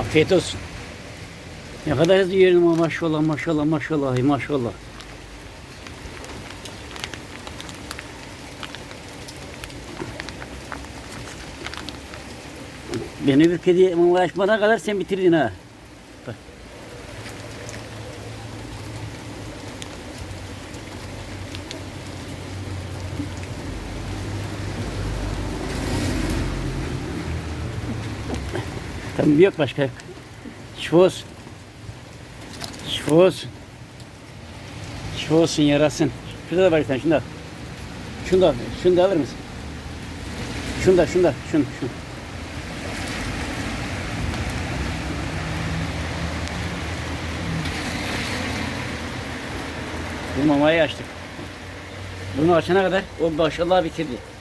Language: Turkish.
Afiyet olsun. Ne kadar hızlı yiyorum ama maşallah maşallah maşallah maşallah. Beni bir kedi mama açmadan kadar sen bitirdin ha. Bak. Tamam yok başka. Şifa olsun. Şifa olsun. Şifa olsun yarasın. Şurada da var bir tane şunu da. al. Şunu da. Şunu da alır mısın? Şunu da şunu da. Şunu şunu. Bu mamayı açtık. Bunu açana kadar o maşallah bitirdi.